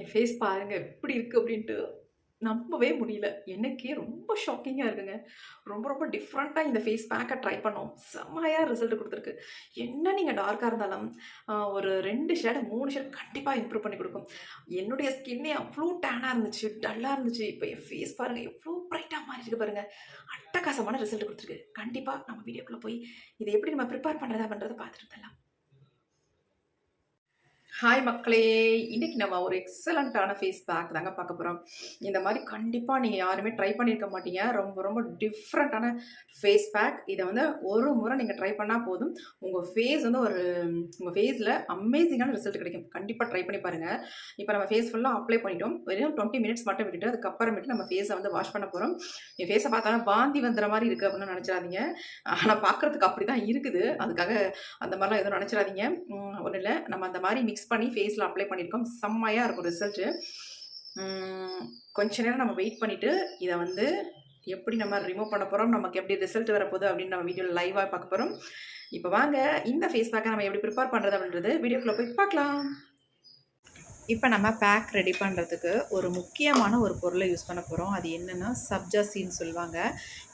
என் face பாருங்கள் எப்படி இருக்குது அப்படின்ட்டு நம்பவே முடியல. எனக்கே ரொம்ப ஷாக்கிங்காக இருக்குங்க. ரொம்ப ரொம்ப டிஃப்ரெண்ட்டாக இந்த ஃபேஸ் பேக்கை ட்ரை பண்ணோம். செம்மையாக ரிசல்ட் கொடுத்துருக்கு. என்ன நீங்கள் டார்க்காக இருந்தாலும் ஒரு ரெண்டு ஷேடு மூணு ஷேட் கண்டிப்பாக இம்ப்ரூவ் பண்ணி கொடுக்கும். என்னுடைய ஸ்கின்னே அவ்வளோ டேனாக இருந்துச்சு டல்லாக இருந்துச்சு. இப்போ என் ஃபேஸ் பாருங்கள் எவ்வளோ ப்ரைட்டாக மாறி இருக்கு பாருங்கள் அட்டகாசமான ரிசல்ட் கொடுத்துருக்கு. கண்டிப்பாக நம்ம வீடியோக்குள்ளே போய் இதை எப்படி நம்ம ப்ரிப்பேர் பண்ணுறதா பண்ணுறதை பார்த்துட்டு இருந்தலாம் ஹாய் மக்களே இன்னைக்கு நம்ம ஒரு எக்ஸலண்ட்டான ஃபேஸ் பேக் தாங்க பார்க்க போகிறோம் இந்த மாதிரி கண்டிப்பாக நீங்கள் யாருமே ட்ரை பண்ணியிருக்க மாட்டீங்க. ரொம்ப ரொம்ப டிஃப்ரெண்ட்டான ஃபேஸ் பேக் இதை வந்து ஒரு முறை நீங்கள் ட்ரை பண்ணால் போதும். உங்கள் ஃபேஸ் வந்து ஒரு உங்கள் ஃபேஸில் அமேசிங்கான ரிசல்ட் கிடைக்கும். கண்டிப்பாக ட்ரை பண்ணி பாருங்கள் இப்போ நம்ம ஃபேஸ் ஃபுல்லாக அப்ளை பண்ணிட்டோம். வெறும் டுவெண்ட்டி மினிட்ஸ் மட்டும் விட்டுட்டு அதுக்கப்புறமேட்டு நம்ம ஃபேஸை வந்து வாஷ் பண்ண போகிறோம் என் ஃபேஸை பார்த்தாலும் பாந்தி வந்துற மாதிரி இருக்குது அப்படின்னு நினச்சிடாதீங்க. ஆனால் பார்க்குறதுக்கு அப்படி தான் இருக்குது. அதுக்காக அந்த மாதிரிலாம் எதுவும் நினச்சிடாதீங்க. ஒன்றும் இல்லை. நம்ம அந்த மாதிரி மிக்ஸ் பண்ணி ஃபேஸில் அப்ளை பண்ணியிருக்கோம். செம்மையாக இருக்கும் ரிசல்ட்டு கொஞ்ச நேரம் நம்ம வெயிட் பண்ணிவிட்டு இதை வந்து எப்படி நம்ம ரிமூவ் பண்ண போகிறோம் நமக்கு எப்படி ரிசல்ட் வரப்போகுது அப்படின்னு நம்ம வீடியோவில் லைவாக பார்க்க போகிறோம் இப்போ வாங்க இந்த ஃபேஸ் பேக்கை நம்ம எப்படி ப்ரிப்பேர் பண்ணுறது அப்படின்றது வீடியோக்குள்ளே போய் பார்க்கலாம். இப்போ நம்ம பேக் ரெடி பண்ணுறதுக்கு ஒரு முக்கியமான ஒரு பொருளை யூஸ் பண்ண போகிறோம் அது என்னென்னா சப்ஜாசின்னு சொல்லுவாங்க.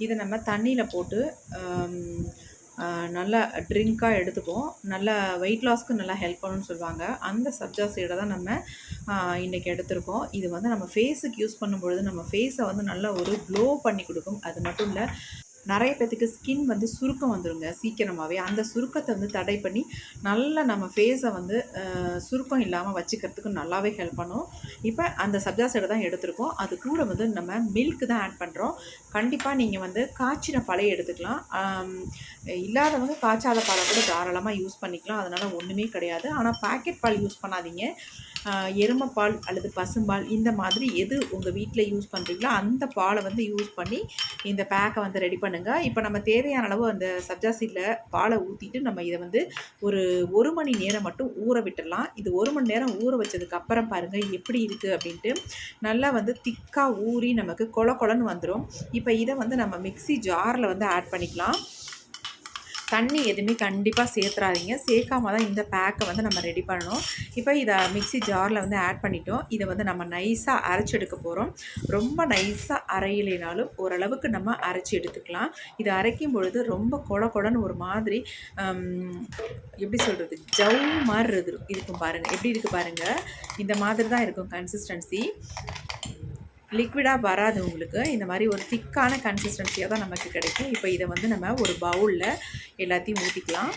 இதை நம்ம தண்ணியில் போட்டு நல்லா ட்ரிங்க்காக எடுத்துப்போம் நல்லா வெயிட் லாஸ்க்கு நல்லா ஹெல்ப் பண்ணணும்னு சொல்லுவாங்க. அந்த சப்ஜா சீடை தான் நம்ம இன்றைக்கி எடுத்திருக்கோம். இது வந்து நம்ம ஃபேஸுக்கு யூஸ் பண்ணும்பொழுது நம்ம ஃபேஸை வந்து நல்லா ஒரு க்ளோ பண்ணி கொடுக்கும். அது மட்டும் இல்லை நிறைய பேத்துக்கு ஸ்கின் வந்து சுருக்கம் வந்துடுங்க சீக்கிரமாகவே அந்த சுருக்கத்தை வந்து தடை பண்ணி நல்லா நம்ம ஃபேஸை வந்து சுருக்கம் இல்லாமல் வச்சுக்கிறதுக்கு நல்லாவே ஹெல்ப் பண்ணும். இப்போ அந்த சப்ஜா சைடு தான் எடுத்திருக்கோம். அது கூட வந்து நம்ம மில்க் தான் ஆட் பண்ணுறோம் கண்டிப்பாக நீங்கள் வந்து காய்ச்சின பழைய எடுத்துக்கலாம். இல்லாதவங்க காய்ச்சாத பாலை கூட தாராளமாக யூஸ் பண்ணிக்கலாம். அதனால் ஒன்றுமே கிடையாது. ஆனால் பேக்கெட் பால் யூஸ் பண்ணாதீங்க. எருமைப்பால் அல்லது பசும்பால் இந்த மாதிரி எது உங்கள் வீட்டில் யூஸ் பண்ணுறீங்களோ அந்த பாலை வந்து யூஸ் பண்ணி இந்த பேக்கை வந்து ரெடி பண்ணுங்கள் இப்போ நம்ம தேவையான அளவு அந்த சப்ஜா சீடில் பாலை ஊற்றிட்டு நம்ம இதை வந்து ஒரு ஒரு மணி நேரம் மட்டும் ஊற விட்டுடலாம். இது ஒரு மணி நேரம் ஊற வச்சதுக்கு அப்புறம் பாருங்கள் எப்படி இருக்குது அப்படின்ட்டு. நல்லா வந்து திக்காக ஊறி நமக்கு கொல கொலன்னு வந்துடும் இப்போ இதை வந்து நம்ம மிக்ஸி ஜாரில் வந்து ஆட் பண்ணிக்கலாம். தண்ணி எதுவுமே கண்டிப்பாக சேர்த்துறாதீங்க. சேர்க்காம தான் இந்த பேக்கை வந்து நம்ம ரெடி பண்ணணும். இப்போ இதை மிக்ஸி ஜாரில் வந்து ஆட் பண்ணிட்டோம். இதை வந்து நம்ம நைஸாக அரைச்சி எடுக்க போகிறோம் ரொம்ப நைஸாக அரையிலைனாலும் ஓரளவுக்கு நம்ம அரைச்சி எடுத்துக்கலாம். இது அரைக்கும் பொழுது ரொம்ப கொட கொடன்னு ஒரு மாதிரி எப்படி சொல்கிறது ஜவு மாதிரி இருக்கும் பாருங்கள் எப்படி இருக்குது பாருங்கள் இந்த மாதிரி தான் இருக்கும் கன்சிஸ்டன்சி லிக்விடாக வராது உங்களுக்கு. இந்த மாதிரி ஒரு திக்கான கன்சிஸ்டன்சியாக தான் நமக்கு கிடைக்கும். இப்போ இதை வந்து நம்ம ஒரு பவுலில் எல்லாத்தையும் ஊற்றிக்கலாம்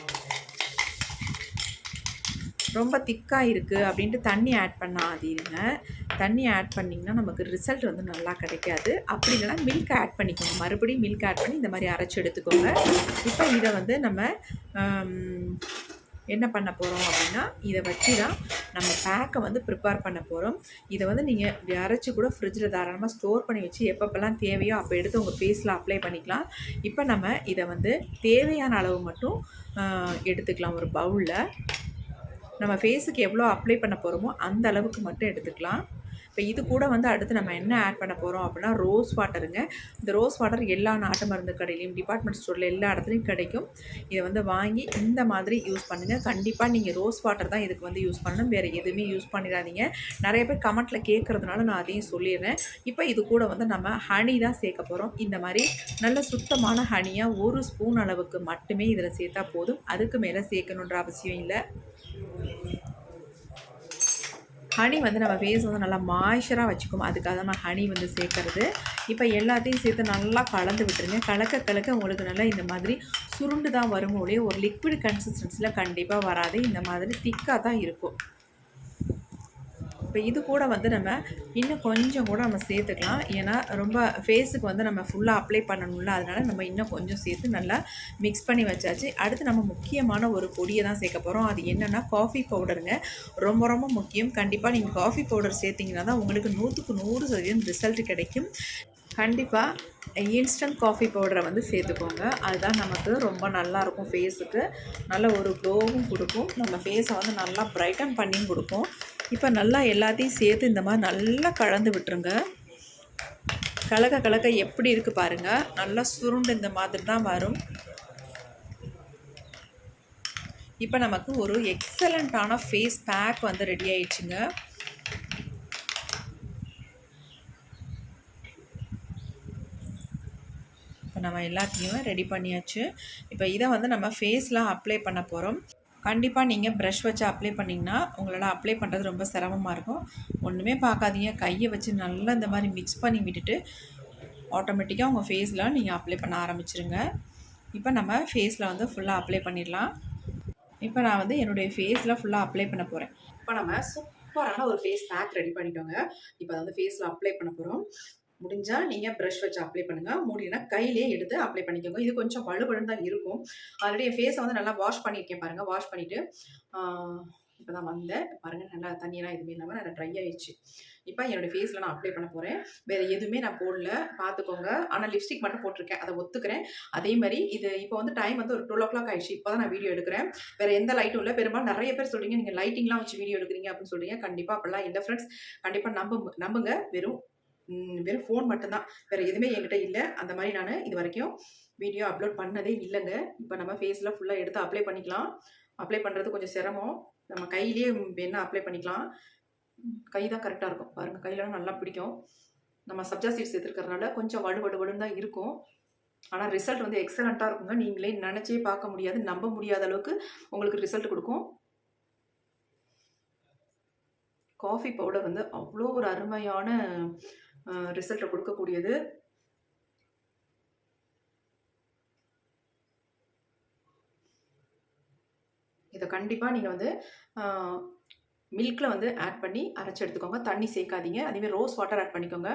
ரொம்ப திக்காக இருக்குது அப்படின்ட்டு தண்ணி ஆட் பண்ணாதீங்க. தண்ணி ஆட் பண்ணிங்கன்னா நமக்கு ரிசல்ட் வந்து நல்லா கிடைக்காது. அப்படி இல்லைன்னா மில்க் ஆட் பண்ணிக்கோங்க. மறுபடியும் மில்க் ஆட் பண்ணி இந்த மாதிரி அரைச்சி எடுத்துக்கோங்க. இப்போ இதை வந்து நம்ம என்ன பண்ண போகிறோம் அப்படின்னா இதை வச்சு தான் நம்ம பேக்கை வந்து ப்ரிப்பேர் பண்ண போகிறோம் இதை வந்து நீங்கள் அரைச்சி கூட ஃப்ரிட்ஜில் தாராளமாக ஸ்டோர் பண்ணி வச்சு எப்பப்பெல்லாம் தேவையோ அப்போ எடுத்து உங்கள் ஃபேஸில் அப்ளை பண்ணிக்கலாம். இப்போ நம்ம இதை வந்து தேவையான அளவு மட்டும் எடுத்துக்கலாம் ஒரு பவுலில் நம்ம ஃபேஸுக்கு எவ்வளோ அப்ளை பண்ண போகிறோமோ அந்த அளவுக்கு மட்டும் எடுத்துக்கலாம். இப்போ இது கூட வந்து அடுத்து நம்ம என்ன ஆட் பண்ண போகிறோம் அப்படின்னா ரோஸ் வாட்டருங்க இந்த ரோஸ் வாட்டர் எல்லா நாட்டு மருந்து கடையிலையும் டிபார்ட்மெண்ட் ஸ்டோரில் எல்லா இடத்துலையும் கிடைக்கும். இதை வந்து வாங்கி இந்த மாதிரி யூஸ் பண்ணுங்கள் கண்டிப்பாக நீங்கள் ரோஸ் வாட்டர் தான் இதுக்கு வந்து யூஸ் பண்ணணும். வேறு எதுவுமே யூஸ் பண்ணிடாதீங்க. நிறைய பேர் கமெண்ட்டில் கேட்குறதுனால நான் அதையும் சொல்லிடுறேன். இப்போ இது கூட வந்து நம்ம ஹனி தான் சேர்க்க போகிறோம் இந்த மாதிரி நல்ல சுத்தமான ஹனியாக ஒரு ஸ்பூன் அளவுக்கு மட்டுமே இதில் சேர்த்தா போதும். அதுக்கு மேலே சேர்க்கணுன்ற அவசியம் இல்லை. ஹனி வந்து நம்ம ஃபேஸ் வந்து நல்லா மாய்ச்சராக வச்சுக்கும் அதுக்காக நம்ம ஹனி வந்து சேர்க்கறது. இப்போ எல்லாத்தையும் சேர்த்து நல்லா கலந்து விட்டுருங்க. கலக்க கலக்க உங்களுக்கு நல்லா இந்த மாதிரி சுருண்டு தான் வரும். ஒழிய ஒரு லிக்விட் கன்சிஸ்டன்சியில் கண்டிப்பாக வராது. இந்த மாதிரி திக்காக தான் இருக்கும். இப்போ இது கூட வந்து நம்ம இன்னும் கொஞ்சம் கூட நம்ம சேர்த்துக்கலாம். ஏன்னா ரொம்ப ஃபேஸுக்கு வந்து நம்ம ஃபுல்லாக அப்ளை பண்ணணும்ல அதனால் நம்ம இன்னும் கொஞ்சம் சேர்த்து நல்லா மிக்ஸ் பண்ணி வச்சாச்சு. அடுத்து நம்ம முக்கியமான ஒரு பொடியை தான் சேர்க்க போகிறோம் அது என்னென்னா காஃபி பவுடருங்க ரொம்ப ரொம்ப முக்கியம். கண்டிப்பாக நீங்கள் காஃபி பவுடர் சேர்த்திங்கன்னா தான் உங்களுக்கு நூற்றுக்கு நூறு சதவீதம் ரிசல்ட் கிடைக்கும். கண்டிப்பாக இன்ஸ்டன்ட் காஃபி பவுடரை வந்து சேர்த்துக்கோங்க. அதுதான் நமக்கு ரொம்ப நல்லா இருக்கும் ஃபேஸுக்கு நல்ல ஒரு க்ளோவும் கொடுக்கும். நம்ம ஃபேஸை வந்து நல்லா ப்ரைட்டன் பண்ணியும் கொடுக்கும். இப்போ நல்லா எல்லாத்தையும் சேர்த்து இந்த மாதிரி நல்லா கலந்து விட்டுருங்க. கலக கலக்க எப்படி இருக்குது பாருங்கள் நல்லா சுருண்டு இந்த மாதிரி தான் வரும். இப்போ நமக்கு ஒரு எக்ஸலண்ட்டான ஃபேஸ் பேக் வந்து ரெடி ஆயிடுச்சுங்க. இப்போ நம்ம எல்லாத்தையும் ரெடி பண்ணியாச்சு. இப்போ இதை வந்து நம்ம ஃபேஸில் அப்ளை பண்ண போகிறோம் கண்டிப்பாக நீங்கள் ப்ரஷ் வச்சு அப்ளை பண்ணிங்கன்னா உங்களால் அப்ளை பண்ணுறது ரொம்ப சிரமமாக இருக்கும். ஒன்றுமே பார்க்காதீங்க. கையை வச்சு நல்லா இந்த மாதிரி மிக்ஸ் பண்ணி விட்டுட்டு ஆட்டோமேட்டிக்காக உங்கள் ஃபேஸில் நீங்கள் அப்ளை பண்ண ஆரம்பிச்சிருங்க. இப்போ நம்ம ஃபேஸில் வந்து ஃபுல்லாக அப்ளை பண்ணிடலாம். இப்போ நான் வந்து என்னுடைய ஃபேஸில் ஃபுல்லாக அப்ளை பண்ண போகிறேன் இப்போ நம்ம சூப்பரான ஒரு ஃபேஸ் பேக் ரெடி பண்ணிட்டோங்க. இப்போ அதை வந்து ஃபேஸில் அப்ளை பண்ண போகிறோம் முடிஞ்சால் நீங்கள் ப்ரஷ் வச்சு அப்ளை பண்ணுங்கள் முடியலனா கையிலே எடுத்து அப்ளை பண்ணிக்கோங்க. இது கொஞ்சம் வலுவலுன்னு தான் இருக்கும். ஆல்ரெடி என் ஃபேஸை வந்து நல்லா வாஷ் பண்ணியிருக்கேன் பாருங்கள் வாஷ் பண்ணிவிட்டு இப்போ தான் வந்தேன். பாருங்கள் நல்லா தண்ணியெல்லாம் எதுவுமே இல்லாமல் நல்லா ட்ரை ஆயிடுச்சு. இப்போ என்னோடய ஃபேஸில் நான் அப்ளை பண்ண போகிறேன் வேறு எதுவுமே நான் போடல. பார்த்துக்கோங்க. ஆனால் லிப்ஸ்டிக் மட்டும் போட்டிருக்கேன். அதை ஒத்துக்கிறேன். அதே மாதிரி இது இப்போ வந்து டைம் வந்து ஒரு டுவெல் ஓ கிளாக் ஆயிடுச்சு. இப்போ தான் நான் வீடியோ எடுக்கிறேன். வேறு எந்த லைட்டும் இல்லை. பெரும்பாலும் நிறைய பேர் சொல்கிறீங்க நீங்கள் லைட்டிங்லாம் வச்சு வீடியோ எடுக்கிறீங்க அப்படின்னு சொல்கிறீங்க கண்டிப்பாக அப்படிலாம் இல்லை ஃப்ரெண்ட்ஸ் கண்டிப்பாக நம்ப நம்புங்க. வெறும் வெறும் ஃபோன் மட்டும்தான். வேறு எதுவுமே என்கிட்ட இல்லை. அந்த மாதிரி நான் இது வரைக்கும் வீடியோ அப்லோட் பண்ணதே இல்லைங்க. இப்போ நம்ம ஃபேஸில் ஃபுல்லாக எடுத்து அப்ளை பண்ணிக்கலாம். அப்ளை பண்ணுறது கொஞ்சம் சிரமம். நம்ம கையிலேயே வேணால் அப்ளை பண்ணிக்கலாம். கை தான் கரெக்டாக இருக்கும். பாருங்கள் கையிலலாம் நல்லா பிடிக்கும். நம்ம சப்ஜா சீட்ஸ் எடுத்துருக்கறனால கொஞ்சம் வடு வடு தான் இருக்கும். ஆனால் ரிசல்ட் வந்து எக்ஸலண்ட்டாக இருக்குங்க. நீங்களே நினச்சே பார்க்க முடியாது நம்ப முடியாத அளவுக்கு உங்களுக்கு ரிசல்ட் கொடுக்கும். காஃபி பவுடர் வந்து அவ்வளோ ஒரு அருமையான ரிசல்ட்டை கொடுக்கக்கூடியது. இதை கண்டிப்பாக நீங்கள் வந்து மில்கில் வந்து ஆட் பண்ணி அரைச்சி எடுத்துக்கோங்க. தண்ணி சேர்க்காதீங்க. அதேமாதிரி ரோஸ் வாட்டர் ஆட் பண்ணிக்கோங்க.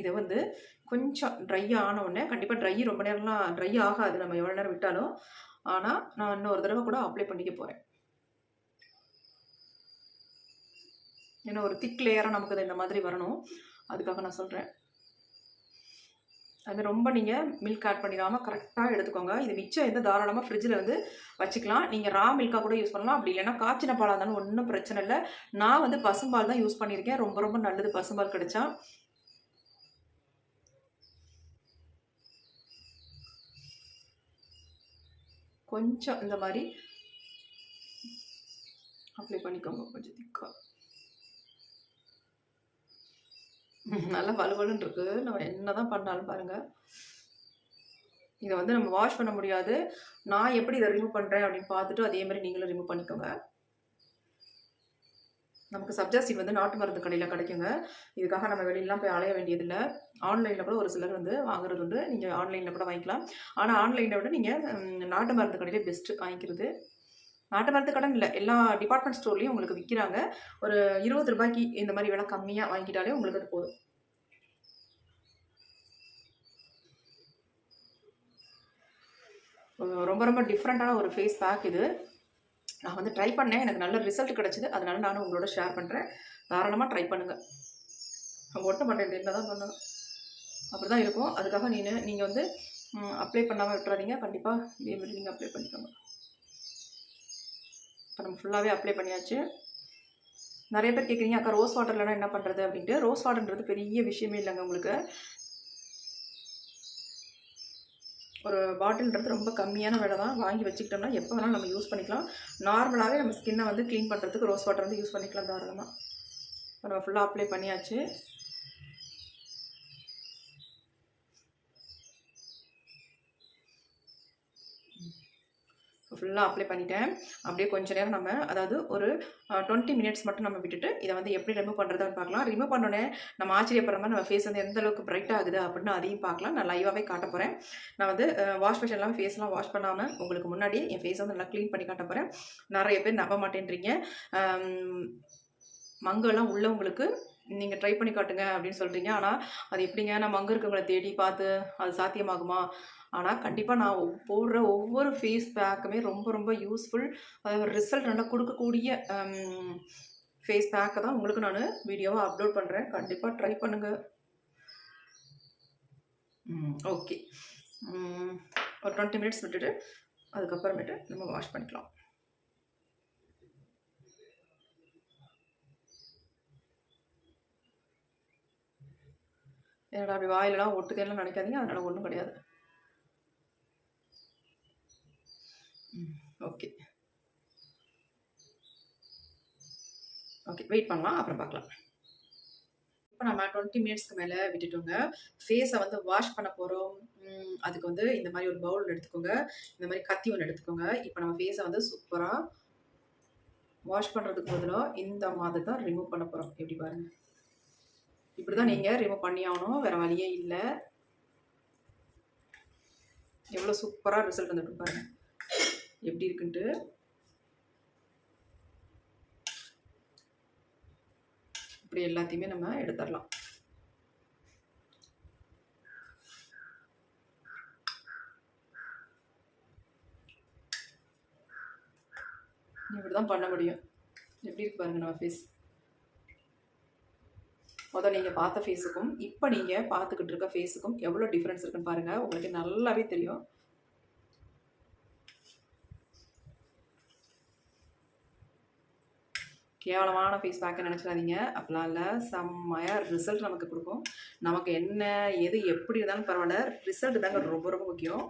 இதை வந்து கொஞ்சம் ட்ரை ஆன உடனே கண்டிப்பாக ட்ரை ரொம்ப நேரம்லாம் ட்ரை ஆகாது. நம்ம எவ்வளோ நேரம் விட்டாலும். ஆனால் நான் இன்னொரு தடவை கூட அப்ளை பண்ணிக்க போகிறேன் ஏன்னா ஒரு திக் லேயராக நமக்கு இந்த மாதிரி வரணும். அதுக்காக நான் சொல்கிறேன் அது ரொம்ப நீங்கள் மில்க் ஆட் பண்ணிடாமல் கரெக்டாக எடுத்துக்கோங்க. இது மிச்சம் எந்த தாராளமாக ஃப்ரிட்ஜில் வந்து வச்சுக்கலாம். நீங்கள் ரா மில்காக கூட யூஸ் பண்ணலாம். அப்படி இல்லைன்னா காய்ச்சின பாலாக இருந்தாலும் ஒன்றும் பிரச்சனை இல்லை. நான் வந்து பசும்பால் தான் யூஸ் பண்ணியிருக்கேன். ரொம்ப ரொம்ப நல்லது பசும்பால் கிடைச்சா. கொஞ்சம் இந்த மாதிரி அப்ளை பண்ணிக்கோங்க கொஞ்சம் திக்காக நல்லா வலுவலுன்னு இருக்கு நம்ம என்ன தான் பண்ணாலும் பாருங்கள் இதை வந்து நம்ம வாஷ் பண்ண முடியாது. நான் எப்படி இதை ரிமூவ் பண்ணுறேன் அப்படின்னு பார்த்துட்டு அதே மாதிரி நீங்களும் ரிமூவ் பண்ணிக்கோங்க. நமக்கு சப்ஜா சீட் வந்து நாட்டு மருந்து கடையில் கிடைக்குங்க. இதுக்காக நம்ம வெளியிலாம் போய் அலைய வேண்டியதில்லை. ஆன்லைனில் கூட ஒரு சிலர் வந்து வாங்குறது உண்டு. நீங்கள் ஆன்லைனில் கூட வாங்கிக்கலாம். ஆனால் ஆன்லைனை விட நீங்கள் நாட்டு மருந்து கடையிலே பெஸ்ட்டு வாங்கிக்கிறது. நாட்டு மருந்து கடன் இல்லை. எல்லா டிபார்ட்மெண்ட் ஸ்டோர்லேயும் உங்களுக்கு விற்கிறாங்க ஒரு இருபது ரூபாய்க்கு இந்த மாதிரி விலை கம்மியாக வாங்கிட்டாலே உங்களுக்கு அது போதும். ரொம்ப ரொம்ப டிஃப்ரெண்ட்டான ஒரு ஃபேஸ் பேக் இது. நான் வந்து ட்ரை பண்ணேன். எனக்கு நல்ல ரிசல்ட் கிடச்சிது. அதனால் நானும் உங்களோட ஷேர் பண்ணுறேன் தாராளமாக ட்ரை பண்ணுங்கள் அவங்க ஒட்ட மாட்டேன் என்ன தான் பண்ணுங்க அப்படி தான் இருக்கும். அதுக்காக நீ நீங்கள் வந்து அப்ளை பண்ணாமல் விட்டுறாதீங்க. கண்டிப்பாக இதே மாதிரி நீங்கள் அப்ளை பண்ணிக்கோங்க. இப்போ நம்ம ஃபுல்லாகவே அப்ளை பண்ணியாச்சு. நிறைய பேர் கேட்குறீங்க அக்கா ரோஸ் வாட்டர்லனா என்ன பண்ணுறது அப்படின்ட்டு. ரோஸ் வாட்டர்ன்றது பெரிய விஷயமே இல்லைங்க உங்களுக்கு. ஒரு பாட்டில்ன்றது ரொம்ப கம்மியான விலை தான். வாங்கி வச்சுக்கிட்டோம்னா எப்போ வேணாலும் நம்ம யூஸ் பண்ணிக்கலாம். நார்மலாகவே நம்ம ஸ்கின்னை வந்து க்ளீன் பண்ணுறதுக்கு ரோஸ் வாட்டர் வந்து யூஸ் பண்ணிக்கலாம் தாராளமாக நம்ம ஃபுல்லாக அப்ளை பண்ணியாச்சு. ஃபுல்லாக அப்ளை பண்ணிட்டேன். அப்படியே கொஞ்ச நேரம் நம்ம அதாவது ஒரு டுவெண்ட்டி மினிட்ஸ் மட்டும் நம்ம விட்டுட்டு இதை வந்து எப்படி ரிமூவ் பண்ணுறதான்னு பார்க்கலாம். ரிமூவ் பண்ணோடனே நம்ம ஆச்சரியப்படுற மாதிரி நம்ம ஃபேஸ் வந்து எந்த அளவுக்கு பிரைட் ஆகுது அப்படின்னு அதையும் பார்க்கலாம். நான் லைவாகவே காட்ட போகிறேன் நான் வந்து வாஷ் மிஷின்லாம் ஃபேஸ்லாம் வாஷ் பண்ணாமல் உங்களுக்கு முன்னாடி என் ஃபேஸ் வந்து நல்லா க்ளீன் பண்ணி காட்ட போகிறேன் நிறைய பேர் நம்ப மாட்டேன்றீங்க. மங்கெல்லாம் உள்ளவங்களுக்கு நீங்கள் ட்ரை பண்ணி காட்டுங்க அப்படின்னு சொல்கிறீங்க ஆனால் அது எப்படிங்க? நம்ம அங்கே இருக்கவங்களை தேடி பார்த்து அது சாத்தியமாகுமா? ஆனால் கண்டிப்பாக நான் போடுற ஒவ்வொரு ஃபேஸ் பேக்குமே ரொம்ப ரொம்ப யூஸ்ஃபுல் அதாவது ரிசல்ட் நல்லா கொடுக்கக்கூடிய ஃபேஸ் பேக்கை தான் உங்களுக்கு நான் வீடியோவாக அப்லோட் பண்ணுறேன் கண்டிப்பாக ட்ரை பண்ணுங்கள் ஓகே ஒரு டுவெண்ட்டி மினிட்ஸ் விட்டுட்டு அதுக்கப்புறமேட்டு நம்ம வாஷ் பண்ணிக்கலாம். என்னடா அப்படி வாயிலலாம் ஒட்டுக்கெல்லாம் நினைக்காதீங்க. அதனால் ஒன்றும் கிடையாது. ஓகே ஓகே வெயிட் பண்ணலாம் அப்புறம் பார்க்கலாம். இப்போ நம்ம டுவெண்ட்டி மினிட்ஸ்க்கு மேலே விட்டுட்டோங்க. ஃபேஸை வந்து வாஷ் பண்ண போகிறோம் அதுக்கு வந்து இந்த மாதிரி ஒரு பவுல் எடுத்துக்கோங்க. இந்த மாதிரி கத்தி ஒன்று எடுத்துக்கோங்க. இப்போ நம்ம ஃபேஸை வந்து சூப்பராக வாஷ் பண்ணுறதுக்கு பதிலாக இந்த மாதிரி தான் ரிமூவ் பண்ண போகிறோம் எப்படி பாருங்கள் இப்படி தான் நீங்கள் ரிமூவ் பண்ணி ஆகணும். வேறு வழியே இல்லை. எவ்வளோ சூப்பராக ரிசல்ட் வந்துட்டு பாருங்கள் எப்படி இருக்குன்ட்டு. இப்படி எல்லாத்தையுமே நம்ம எடுத்துடலாம். இப்படி தான் பண்ண முடியும். எப்படி இருக்கு பாருங்க நம்ம ஃபேஸ் முதல் நீங்கள் பார்த்த ஃபேஸுக்கும் இப்போ நீங்கள் பார்த்துக்கிட்டு இருக்க ஃபேஸுக்கும் எவ்வளோ டிஃப்ரென்ஸ் இருக்குன்னு பாருங்கள் உங்களுக்கு நல்லாவே தெரியும். கேவலமான ஃபேஸ் பேக்கை நினச்சிடாதீங்க. அப்படிலாம் இல்லை. செம்மையாக ரிசல்ட் நமக்கு கொடுக்கும். நமக்கு என்ன எது எப்படி இருந்தாலும் பரவாயில்ல. ரிசல்ட் தாங்க ரொம்ப ரொம்ப முக்கியம்.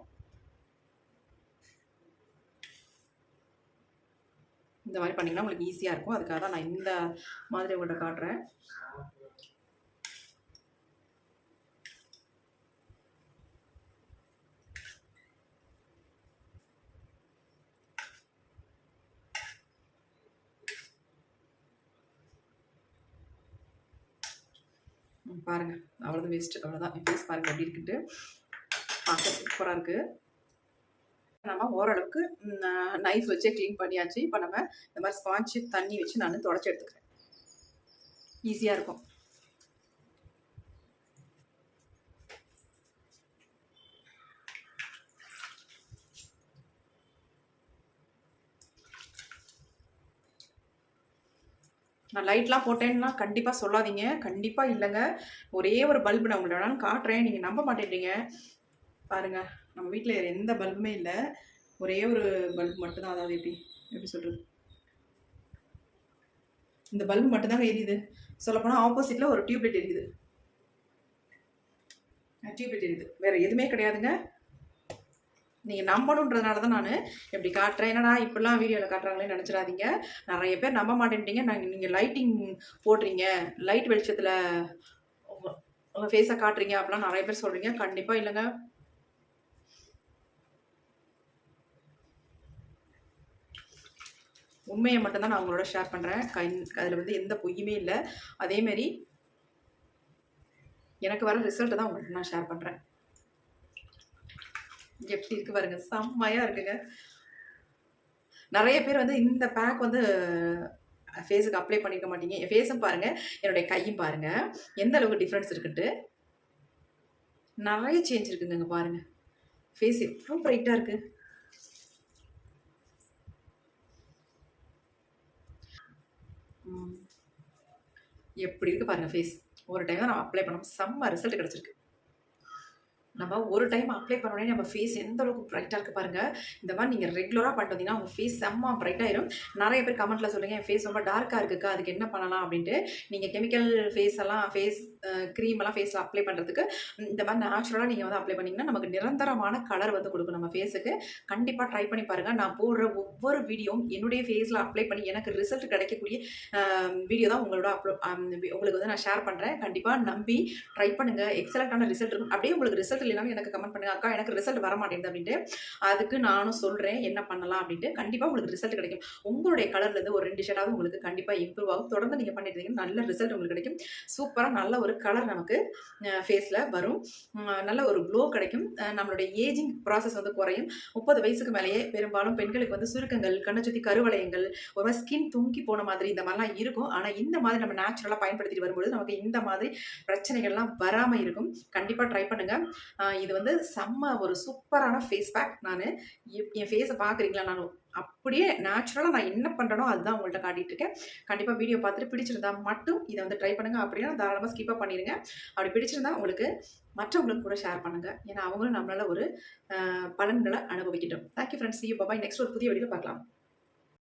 இந்த மாதிரி பண்ணிங்கன்னா உங்களுக்கு ஈஸியாக இருக்கும். அதுக்காக தான் நான் இந்த மாதிரி உங்கள்கிட்ட காட்டுறேன். பாருங்கள் அவ்வளோதான் வேஸ்ட்டு அவ்வளோதான் என் ஃபேஸ் பாருங்கள் எப்படி இருக்குன்ட்டு. பார்க்க சூப்பராக இருக்குது நம்ம ஓரளவுக்கு நைஃப் வச்சே க்ளீன் பண்ணியாச்சு. இப்போ நம்ம இந்த மாதிரி ஸ்பாஞ்சு தண்ணி வச்சு நான் தொடச்சி எடுத்துக்கிறேன். ஈஸியாக இருக்கும். நான் லைட்லாம் போட்டேன்னா கண்டிப்பாக சொல்லாதீங்க. கண்டிப்பாக இல்லைங்க. ஒரே ஒரு பல்பு நான் உங்களை வேணாலும் காட்டுறேன். நீங்கள் நம்ப மாட்டேன்றீங்க. பாருங்கள் நம்ம வீட்டில் எந்த பல்புமே இல்லை. ஒரே ஒரு பல்ப் மட்டும்தான். அதாவது எப்படி எப்படி சொல்கிறது இந்த பல்பு மட்டும்தாங்க எரியுது. சொல்லப்போனால் ஆப்போசிட்டில் ஒரு டியூப்லைட் எரியுது. டியூப்லைட் எரியுது. வேறு எதுவுமே கிடையாதுங்க. நீங்கள் நம்பணுன்றதுனால தான் நான் எப்படி காட்டுறேன். என்னடா இப்படிலாம் வீடியோவில் காட்டுறாங்களேன்னு நினச்சிடாதீங்க. நிறைய பேர் நம்ப மாட்டேன்ட்டீங்க. நாங்கள் நீங்கள் லைட்டிங் போடுறீங்க. லைட் வெளிச்சத்தில் உங்கள் உங்கள் ஃபேஸை காட்டுறீங்க அப்படிலாம் நிறைய பேர் சொல்கிறீங்க கண்டிப்பாக இல்லைங்க. உண்மையை மட்டும்தான் நான் உங்களோட ஷேர் பண்ணுறேன் கண் அதில் வந்து எந்த பொய்யுமே இல்லை. அதேமாரி எனக்கு வர ரிசல்ட்டை தான் உங்கள்கிட்ட நான் ஷேர் பண்ணுறேன் எப்படி இருக்கு பாருங்க செம்மையாக இருக்குங்க. நிறைய பேர் வந்து இந்த பேக் வந்து ஃபேஸுக்கு அப்ளை பண்ணிக்க மாட்டீங்க. என் ஃபேஸும் பாருங்கள் என்னுடைய கையும் பாருங்கள் எந்த அளவுக்கு டிஃப்ரென்ஸ் இருக்குன்ட்டு. நிறைய சேஞ்ச் இருக்குங்க பாருங்க. பாருங்கள் ஃபேஸ் எவ்வளோ ப்ரைட்டாக இருக்குது எப்படி இருக்குது பாருங்கள் ஃபேஸ் ஒரு டைம் தான் அப்ளை பண்ணோம். செம்ம ரிசல்ட் கிடச்சிருக்கு. நம்ம ஒரு டைம் அப்ளை பண்ணோடனே நம்ம ஃபேஸ் எந்த அளவுக்கு ப்ரைட்டாக இருக்குது பாருங்கள் இந்த மாதிரி நீங்கள் ரெகுலராக பண்ணிட்டு வந்தீங்கன்னா உங்கள் ஃபேஸ் செம்ம ப்ரைட்டாயிரும் நிறைய பேர் கமெண்ட்டில் சொல்லுங்கள் என் ஃபேஸ் ரொம்ப டார்க்காக இருக்குக்கா அதுக்கு என்ன பண்ணலாம்? அப்படின்ட்டு நீங்கள் கெமிக்கல் ஃபேஸ் எல்லாம் ஃபேஸ் க்ரீம் எல்லாம் ஃபேஸில் அப்ளை பண்ணுறதுக்கு இந்த மாதிரி நேச்சுரலாக நீங்கள் வந்து அப்ளை பண்ணிங்கன்னா நமக்கு நிரந்தரமான கலர் வந்து கொடுக்கும் நம்ம ஃபேஸுக்கு கண்டிப்பாக ட்ரை பண்ணி பாருங்கள் நான் போடுற ஒவ்வொரு வீடியோவும் என்னுடைய ஃபேஸில் அப்ளை பண்ணி எனக்கு ரிசல்ட் கிடைக்கக்கூடிய வீடியோ தான் உங்களோட அப்லோ உங்களுக்கு வந்து நான் ஷேர் பண்ணுறேன் கண்டிப்பாக நம்பி ட்ரை பண்ணுங்கள் எக்ஸலண்ட்டான ரிசல்ட் இருக்கும். அப்படியே உங்களுக்கு ரிசல்ட் இல்லைனாலும் எனக்கு கமெண்ட் பண்ணுங்க அக்கா எனக்கு ரிசல்ட் வர மாட்டேங்குது அப்படின்ட்டு அதுக்கு நானும் சொல்கிறேன் என்ன பண்ணலாம்? அப்படின்ட்டு கண்டிப்பாக உங்களுக்கு ரிசல்ட் கிடைக்கும். உங்களுடைய கலர்லேருந்து ஒரு ரெண்டு ஷேடாவது உங்களுக்கு கண்டிப்பாக இம்ப்ரூவ் ஆகும். தொடர்ந்து நீங்கள் பண்ணிட்டு நல்ல ரிசல்ட் உங்களுக்கு கிடைக்கும். சூப்பராக நல்ல ஒரு கலர் நமக்கு ஃபேஸில் வரும். நல்ல ஒரு க்ளோ கிடைக்கும். நம்மளுடைய ஏஜிங் ப்ராசஸ் வந்து குறையும். முப்பது வயசுக்கு மேலேயே பெரும்பாலும் பெண்களுக்கு வந்து சுருக்கங்கள் கண்ணை சுற்றி கருவளையங்கள் ஒரு மாதிரி ஸ்கின் தொங்கி போன மாதிரி இந்த மாதிரிலாம் இருக்கும். ஆனால் இந்த மாதிரி நம்ம நேச்சுரலாக பயன்படுத்திட்டு வரும்போது நமக்கு இந்த மாதிரி பிரச்சனைகள்லாம் வராமல் இருக்கும். கண்டிப்பாக ட்ரை பண்ணுங்கள் இது வந்து செம்ம ஒரு சூப்பரான ஃபேஸ் பேக் நான் என் ஃபேஸை பார்க்குறீங்களா? நான் அப்படியே நேச்சுரலாக நான் என்ன பண்ணுறனோ அதுதான் உங்கள்கிட்ட காட்டிகிட்டு இருக்கேன். கண்டிப்பாக வீடியோ பார்த்துட்டு பிடிச்சிருந்தா மட்டும் இதை வந்து ட்ரை பண்ணுங்கள் அப்படின்னா தாராளமாக ஸ்கிப்பாக பண்ணிடுங்க அப்படி பிடிச்சிருந்தா உங்களுக்கு மற்றவங்களுக்கு கூட ஷேர் பண்ணுங்கள் ஏன்னா அவங்களும் நம்மளால் ஒரு பலன்களை அனுபவிக்கிட்டோம். Thank you friends you bye bye next ஒரு புதிய வீடியோ பார்க்கலாம்.